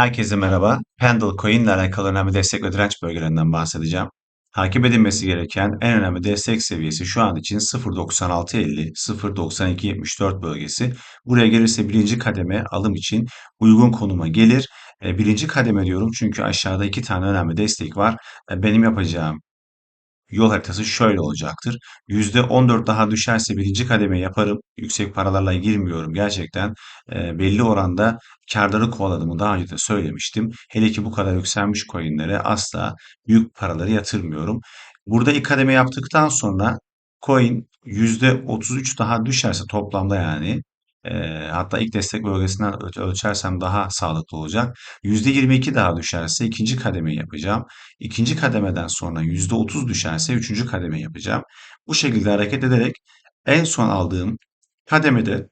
Herkese merhaba. Pendle Coin ile alakalı önemli destek ve direnç bölgelerinden bahsedeceğim. Takip edilmesi gereken en önemli destek seviyesi şu an için 0.9650, 0.9274 bölgesi. Buraya gelirse birinci kademe alım için uygun konuma gelir. E, birinci kademe diyorum çünkü aşağıda iki tane önemli destek var. E, benim yapacağım yol haritası şöyle olacaktır. %14 daha düşerse birinci kademe yaparım. Yüksek paralarla girmiyorum. Gerçekten e, belli oranda karları kovaladığımı daha önce de söylemiştim. Hele ki bu kadar yükselmiş coinlere asla büyük paraları yatırmıyorum. Burada ilk kademe yaptıktan sonra coin %33 daha düşerse toplamda yani hatta ilk destek bölgesinden ölçersem daha sağlıklı olacak. %22 daha düşerse ikinci kademeyi yapacağım. İkinci kademeden sonra %30 düşerse üçüncü kademe yapacağım. Bu şekilde hareket ederek en son aldığım kademede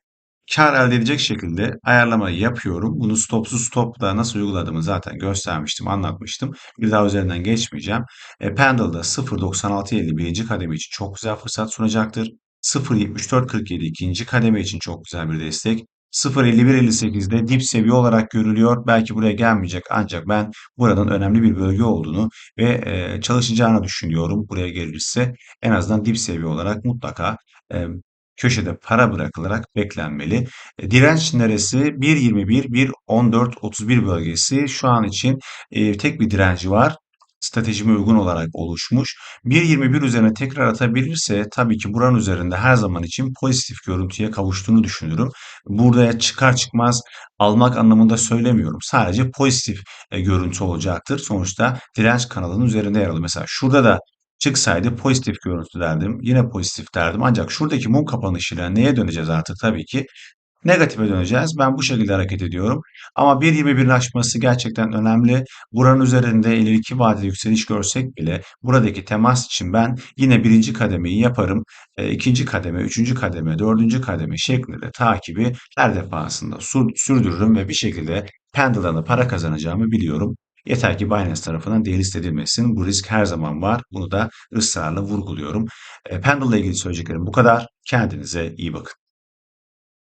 kar elde edecek şekilde ayarlamayı yapıyorum. Bunu stopsuz stopla nasıl uyguladığımı zaten göstermiştim, anlatmıştım. Bir daha üzerinden geçmeyeceğim. E, Pendle'da 0.9650 birinci kademe için çok güzel fırsat sunacaktır. 0.7447 ikinci kademe için çok güzel bir destek. 0.5158'de dip seviye olarak görülüyor. Belki buraya gelmeyecek ancak ben buranın önemli bir bölge olduğunu ve e, çalışacağını düşünüyorum. Buraya gelirse en azından dip seviye olarak mutlaka e, köşede para bırakılarak beklenmeli. E, direnç neresi? 1.21, 1.14, 31 bölgesi şu an için e, tek bir direnci var. Stratejime uygun olarak oluşmuş. 1.21 üzerine tekrar atabilirse tabii ki buranın üzerinde her zaman için pozitif görüntüye kavuştuğunu düşünürüm. Buraya çıkar çıkmaz almak anlamında söylemiyorum. Sadece pozitif e, görüntü olacaktır. Sonuçta direnç kanalının üzerinde yer alıyor. Mesela şurada da çıksaydı pozitif görüntü derdim. Yine pozitif derdim. Ancak şuradaki mum kapanışıyla neye döneceğiz artık tabii ki Negatife döneceğiz. Ben bu şekilde hareket ediyorum. Ama 1.21'in aşması gerçekten önemli. Buranın üzerinde ileriki vadede yükseliş görsek bile buradaki temas için ben yine birinci kademeyi yaparım. E, ikinci kademe, üçüncü kademe, dördüncü kademe şeklinde de takibi her defasında sürdürürüm ve bir şekilde Pendle'dan da para kazanacağımı biliyorum. Yeter ki Binance tarafından delist edilmesin. Bu risk her zaman var. Bunu da ısrarla vurguluyorum. E, Pendle ile ilgili söyleyeceklerim bu kadar. Kendinize iyi bakın.